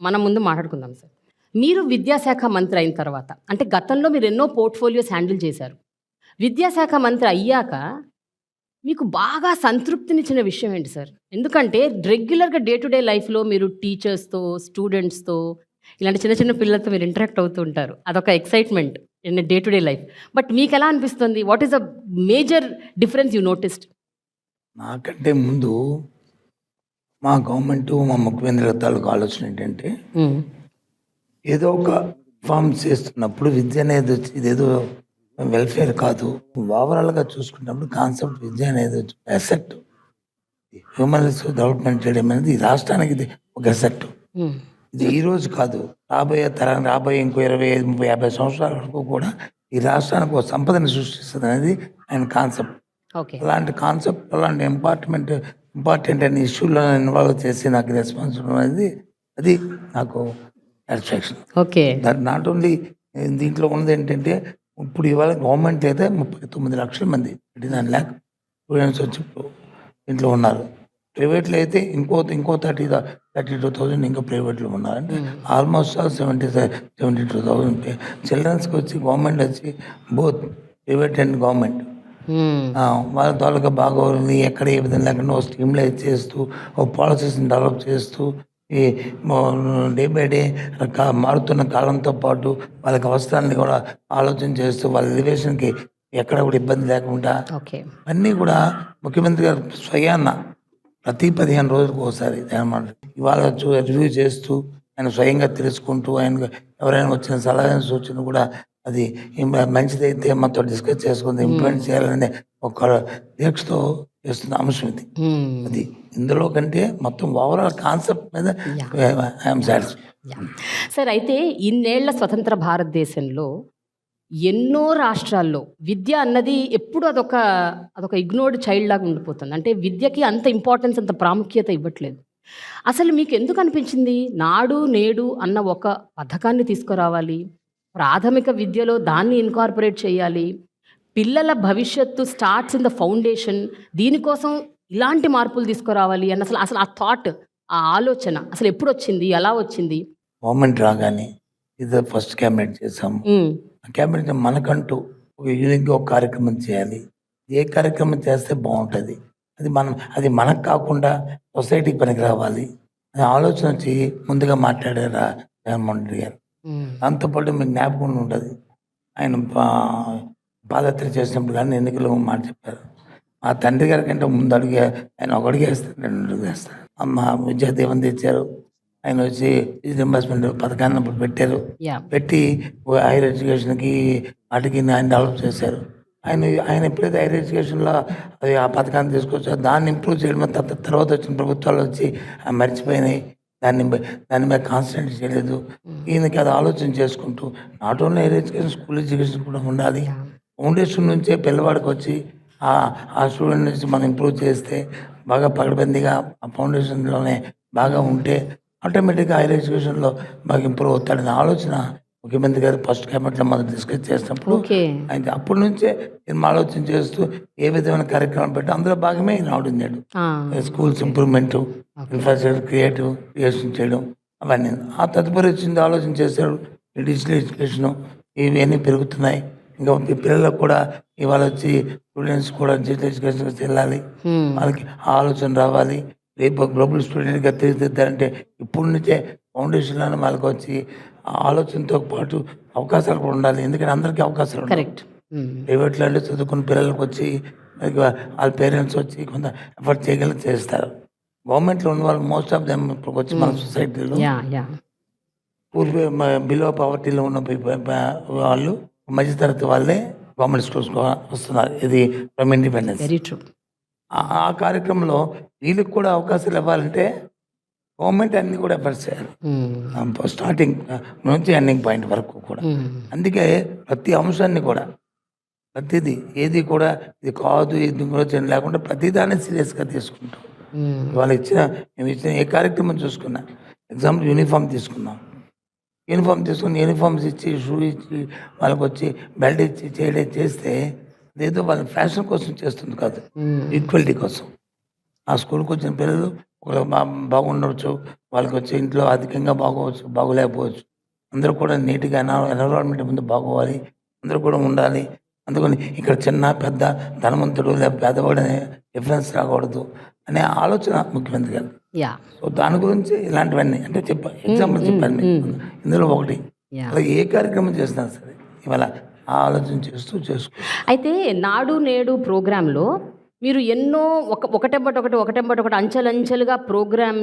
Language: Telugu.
మనం ముందు మాట్లాడుకుందాం సార్. మీరు విద్యాశాఖ మంత్రి అయిన తర్వాత అంటే గతంలో మీరు ఎన్నో పోర్ట్ఫోలియోస్ హ్యాండిల్ చేశారు. విద్యాశాఖ మంత్రి అయ్యాక మీకు బాగా సంతృప్తినిచ్చిన విషయం ఏంటి సార్? ఎందుకంటే రెగ్యులర్గా డే టు డే లైఫ్లో మీరు టీచర్స్తో స్టూడెంట్స్తో ఇలాంటి చిన్న చిన్న పిల్లలతో మీరు ఇంటరాక్ట్ అవుతూ ఉంటారు. అదొక excitement in day to day life. But మీకు ఎలా అనిపిస్తుంది? What is the major difference you noticed? నాకంటే ముందు మా గవర్నమెంట్ మా ముఖ్యమంత్రి గారి తాలూకు ఆలోచన ఏంటంటే ఏదో ఒక ఫామ్ చేస్తున్నప్పుడు విద్య అనేది వచ్చి ఇదేదో వెల్ఫేర్ కాదు. ఓవరాల్గా చూసుకున్నప్పుడు కాన్సెప్ట్ విద్య అనేది అసెట్ హ్యూమన్ రిసోర్స్ డెవలప్మెంట్ చేయడం అనేది ఈ రాష్ట్రానికి ఇది ఒక అసెట్ ఇది ఈ రోజు కాదు. రాబోయే తరం రాబోయే ఇంకో ఇరవై ఐదు ముప్పై యాభై సంవత్సరాల వరకు కూడా ఈ రాష్ట్రానికి ఒక సంపదని సృష్టిస్తుంది అనేది ఆయన కాన్సెప్ట్ అలాంటి కాన్సెప్ట్ అలాంటి ఇంపార్ట్మెంట్ ఇంపార్టెంట్ అనే ఇష్యూలో ఇన్వాల్వ్ చేసి నాకు రెస్పాన్స్ అనేది అది నాకు satisfaction okay. That not only దీంట్లో ఉన్నది ఏంటంటే ఇప్పుడు ఇవాళ గవర్నమెంట్ అయితే ముప్పై తొమ్మిది లక్షల మంది థర్టీ నైన్ ల్యాక్ స్టూడెంట్స్ వచ్చి దీంట్లో ఉన్నారు. ప్రైవేట్లో అయితే ఇంకో ఇంకో థర్టీ థర్టీ టూ థౌజండ్ ఇంకా ప్రైవేట్లో ఉన్నారంటే almost all seventy seventy two thousand చిల్డ్రన్స్కి వచ్చి గవర్నమెంట్ వచ్చి బోత్ ప్రైవేట్ అండ్ గవర్నమెంట్ వాళ్ళ తాలూకా బాగోగులని ఎక్కడ ఏ విధంగా లేకుండా ఒక స్ట్రీమ్లైజ్ చేస్తూ ఒక పాలసీస్ని డెవలప్ చేస్తూ ఈ డే బై డే మారుతున్న కాలంతో పాటు వాళ్ళకి అవసరాన్ని కూడా ఆలోచన చేస్తూ వాళ్ళ ఎలివేషన్కి ఎక్కడ కూడా ఇబ్బంది లేకుండా అన్నీ కూడా ముఖ్యమంత్రి గారు స్వయాన్న ప్రతి పదిహేను రోజులకు ఒకసారి అనమాట ఇవాళ రివ్యూ చేస్తూ ఆయన స్వయంగా తెలుసుకుంటూ ఆయన ఎవరైనా వచ్చిన సలహా సూచన కూడా అది మంచిదైతే మాతో డిస్కస్ చేసుకుంది ఇంప్లిమెంట్ చేయాలనే ఒక దీక్షతో చేస్తున్న అంశం ఇది. అది ఇందులో కంటే మొత్తం ఓవరాల్ కాన్సెప్ట్ మీద ఐఎమ్ సాటిస్ఫై సార్ అయితే ఇన్నేళ్ళ స్వతంత్ర భారతదేశంలో ఎన్నో రాష్ట్రాల్లో విద్య అన్నది ఎప్పుడు అదొక అదొక ఇగ్నోర్డ్ చైల్డ్ లాగా ఉండిపోతుంది. అంటే విద్యకి అంత ఇంపార్టెన్స్ అంత ప్రాముఖ్యత ఇవ్వట్లేదు. అసలు మీకు ఎందుకు అనిపించింది? నాడు నేడు అన్న ఒక పథకాన్ని తీసుకురావాలి. ప్రాథమిక విద్యలో దాన్ని ఇన్కార్పొరేట్ చేయాలి. పిల్లల భవిష్యత్తు స్టార్ట్స్ ఇన్ ద ఫౌండేషన్ దీనికోసం ఇలాంటి మార్పులు తీసుకురావాలి అన్న అసలు అసలు ఆ థాట్ ఆ ఆలోచన అసలు ఎప్పుడు వచ్చింది? ఎలా వచ్చింది? గవర్నమెంట్ రాగానే ఇది ఫస్ట్ క్యాబినెట్ చేసాము క్యాబినెట్ మనకంటూ ఒక యూనిక్గా ఒక కార్యక్రమం చేయాలి. ఏ కార్యక్రమం చేస్తే బాగుంటుంది? అది మనం అది మనకు కాకుండా సొసైటీకి పనికి రావాలి అనే ఆలోచన వచ్చి ముందుగా మాట్లాడారు జగన్మోహన్ రెడ్డి గారు? దాంతోపాటు మీకు జ్ఞాపకం ఉంటుంది. ఆయన పాదయాత్ర చేసినప్పుడు కానీ ఎన్నికలు మాట చెప్పారు. మా తండ్రి గారి కంటే ముందు అడిగి ఆయన ఒక అడుగు వేస్తారు రెండు అడుగు వేస్తారు అమ్మ విద్యా దీవెన తెచ్చారు. ఆయన వచ్చి రీఇంబర్స్మెంట్ పథకాన్ని అప్పుడు పెట్టారు. పెట్టి హైయర్ ఎడ్యుకేషన్కి వాటికి ఆయన డెవలప్ చేశారు. ఆయన ఆయన ఎప్పుడైతే హైయర్ ఎడ్యుకేషన్లో ఆ పథకాన్ని తీసుకొచ్చారో దాన్ని ఇంప్రూవ్ చేయడం తర్వాత తర్వాత వచ్చిన ప్రభుత్వాలు వచ్చి ఆ మర్చిపోయినాయి. దాన్ని దాని మీద కాన్సన్ట్రేట్ చేయలేదు. ఈయనకి అది ఆలోచన చేసుకుంటూ not only higher education school education కూడా ఉండాలి. ఫౌండేషన్ నుంచే పిల్లవాడికి వచ్చి ఆ స్టూడెంట్ నుంచి మనం ఇంప్రూవ్ చేస్తే బాగా పగడబందిగా ఆ ఫౌండేషన్లోనే బాగా ఉంటే ఆటోమేటిక్గా హైయర్ ఎడ్యుకేషన్లో బాగా ఇంప్రూవ్ అవుతాడనే ఆలోచన ముఖ్యమంత్రి గారు ఫస్ట్ క్యాబినెట్లో మనం డిస్కస్ చేసినప్పుడు ఆయన అప్పటి నుంచే నేను ఆలోచన చేస్తూ ఏ విధమైన కార్యక్రమం పెట్టి అందులో భాగమే ఈయన ఆడున్నాడు schools improvement infrastructure creative creation చేయడం అవన్నీ. ఆ తదుపరి వచ్చింది ఆలోచన చేశాడు డిజిటల్ ఎడ్యుకేషన్. ఇవన్నీ పెరుగుతున్నాయి. ఇంకా పిల్లలకు కూడా ఇవాళ వచ్చి స్టూడెంట్స్ కూడా డిజిటల్ ఎడ్యుకేషన్ వెళ్ళాలి. వాళ్ళకి ఆలోచన రావాలి. రేపు గ్లోబల్ స్టూడెంట్గా తీర్చిదిద్దారంటే ఇప్పటి నుంచే ఫౌండేషన్లోనే వాళ్ళకి వచ్చి ఆలోచనతో పాటు అవకాశాలు కూడా ఉండాలి. ఎందుకంటే అందరికీ అవకాశాలు కరెక్ట్. ప్రైవేట్లో అంటే చదువుకున్న పిల్లలకు వచ్చి వాళ్ళ పేరెంట్స్ వచ్చి కొంత ఎఫర్ట్ చేయగల చేస్తారు. గవర్నమెంట్లో ఉన్న వాళ్ళు మోస్ట్ ఆఫ్ దెమ్ ఇప్పుడు వచ్చి మన సొసైటీలో పూర్ బిలో పవర్టీలో ఉన్న వాళ్ళు మధ్యతరగతి వాళ్ళే గవర్నమెంట్ స్కూల్స్ వస్తున్నారు. ఇది ఫ్రమ్ ఇండిపెండెన్స్. ఆ కార్యక్రమంలో వీళ్ళకి కూడా అవకాశాలు ఇవ్వాలంటే గవర్నమెంట్ అన్ని కూడా ఎఫర్ట్స్ చేయాలి స్టార్టింగ్ నుంచి ఎండింగ్ పాయింట్ వరకు కూడా. అందుకే ప్రతి అంశాన్ని కూడా ప్రతిదీ ఏది కూడా ఇది కాదు ఇది కూడా లేకుండా ప్రతిదాన్ని సీరియస్గా తీసుకుంటాం. వాళ్ళు ఇచ్చిన మేము ఇచ్చిన ఏ కార్యక్రమం చూసుకున్నా. ఎగ్జాంపుల్ యూనిఫామ్ తీసుకున్నాం యూనిఫామ్ తీసుకుని యూనిఫామ్స్ ఇచ్చి షూ ఇచ్చి వాళ్ళకి వచ్చి బెల్ట్ ఇచ్చి చేయడం చేస్తే అదేదో వాళ్ళ ఫ్యాషన్ కోసం చేస్తుంది కాదు. ఈక్వాలిటీ కోసం. ఆ స్కూల్కి వచ్చిన పిల్లలు ఒకళ్ళు బా బాగుండవచ్చు వాళ్ళకి వచ్చే ఇంట్లో అధికంగా బాగోవచ్చు బాగోలేకపోవచ్చు. అందరూ కూడా నీట్గా ఎన్విరాన్మెంట్ ముందు బాగోవాలి. అందరూ కూడా ఉండాలి. అందుకని ఇక్కడ చిన్న పెద్ద ధనవంతుడు లేదా పేదవాడు అనే డిఫరెన్స్ రాకూడదు అనే ఆలోచన ముఖ్యమంత్రి గారు. యా. సో దాని గురించి ఇలాంటివన్నీ అంటే చెప్ప ఎగ్జాంపుల్ చెప్పాను మీకు. ఇందులో ఒకటి యా. అలా ఏ కార్యక్రమం చేసినా సరే ఇవాళ ఆలోచన చేస్తూ చేసుకో అయితే నాడు నేడు ప్రోగ్రాంలో మీరు ఎన్నో ఒక ఒకటెంబటి ఒకటి ఒకటెంబటి ఒకటి అంచెలంచెలుగా ప్రోగ్రామ్